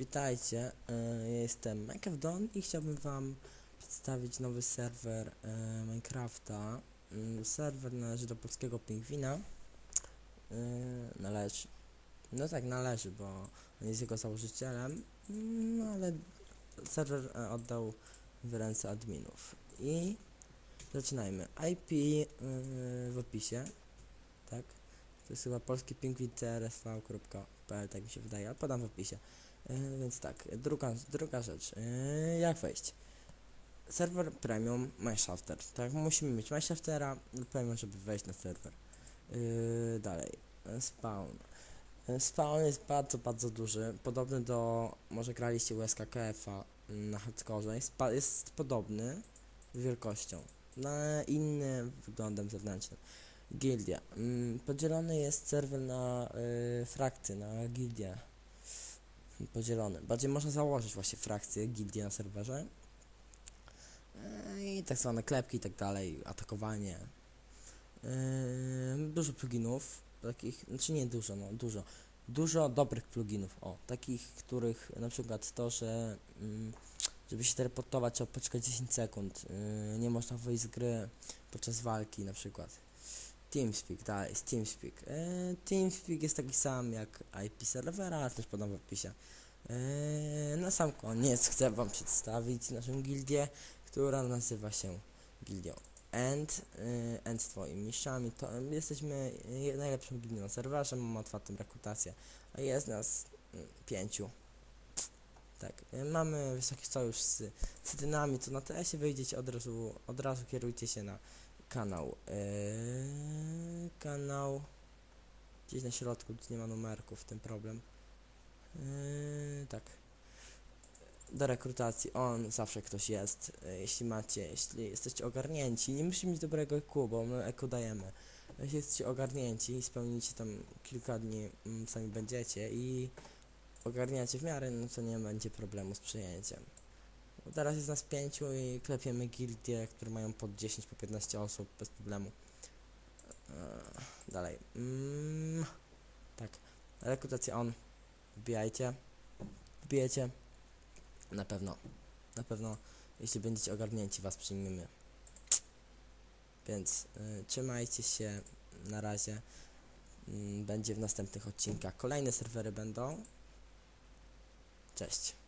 Witajcie, e, ja jestem Minecraft Don i chciałbym wam przedstawić nowy serwer e, Minecrafta. Mm, Serwer należy do polskiego pingwina. E, Należy. No tak, należy, bo on jest jego założycielem, Mm, no ale serwer oddał w ręce adminów. I zaczynajmy. IP w opisie, tak? To jest chyba polski pingwin tak mi się wydaje, ale podam w opisie. E, więc tak, druga, druga rzecz. E, jak wejść? Serwer premium Mineshafter. Tak, musimy mieć Mineshaftera premium, żeby wejść na serwer. E, dalej, spawn. Spawn jest bardzo, bardzo duży. Podobny do. Może graliście USKKF-a na hardkorze. Jest, jest podobny wielkością. Na innym wyglądem zewnętrznym. Gildia. Mm, Podzielony jest serwer na y, frakcje, na gildie podzielony. Bardziej można założyć właśnie frakcje, gildie na serwerze. Yy, I tak zwane klepki i tak dalej, atakowanie. Yy, dużo pluginów, takich, znaczy nie dużo, no dużo. Dużo dobrych pluginów, o, takich, których na przykład to, że mm, żeby się teleportować trzeba poczekać 10 sekund, yy, nie można wyjść z gry podczas walki na przykład. TeamSpeak, dalej, jest TeamSpeak. Yy, TeamSpeak jest taki sam jak IP serwera, ale też podam w opisie. Yy, na sam koniec chcę wam przedstawić naszą gildię, która nazywa się Gildią End. Yy, End z twoimi mistrzami. To, jesteśmy najlepszą gildią na serwerze, mamy otwartą rekrutację, a jest nas yy, pięciu. Tak, yy, mamy wysoki sojusz z cytynami, to na TS-ie wyjdziecie od razu, od razu kierujcie się na kanał. Yy, kanał gdzieś na środku, tu nie ma numerków, tym problem. Yy, tak. Do rekrutacji on zawsze ktoś jest. Yy, jeśli macie, jeśli jesteście ogarnięci, nie musicie mieć dobrego EQ, bo my EQ dajemy. Jeśli jesteście ogarnięci i spełnicie tam kilka dni, mm, sami będziecie i ogarniacie w miarę, no to nie będzie problemu z przyjęciem. Teraz jest nas pięciu i klepiemy gildie, które mają po 10, po 15 osób bez problemu. Eee, dalej. Mm, tak. Rekrutacja on. Wbijajcie. Wbijecie. Na pewno. Na pewno, jeśli będziecie ogarnięci, was przyjmiemy. Więc y, trzymajcie się. Na razie. Mm, będzie w następnych odcinkach. Kolejne serwery będą. Cześć.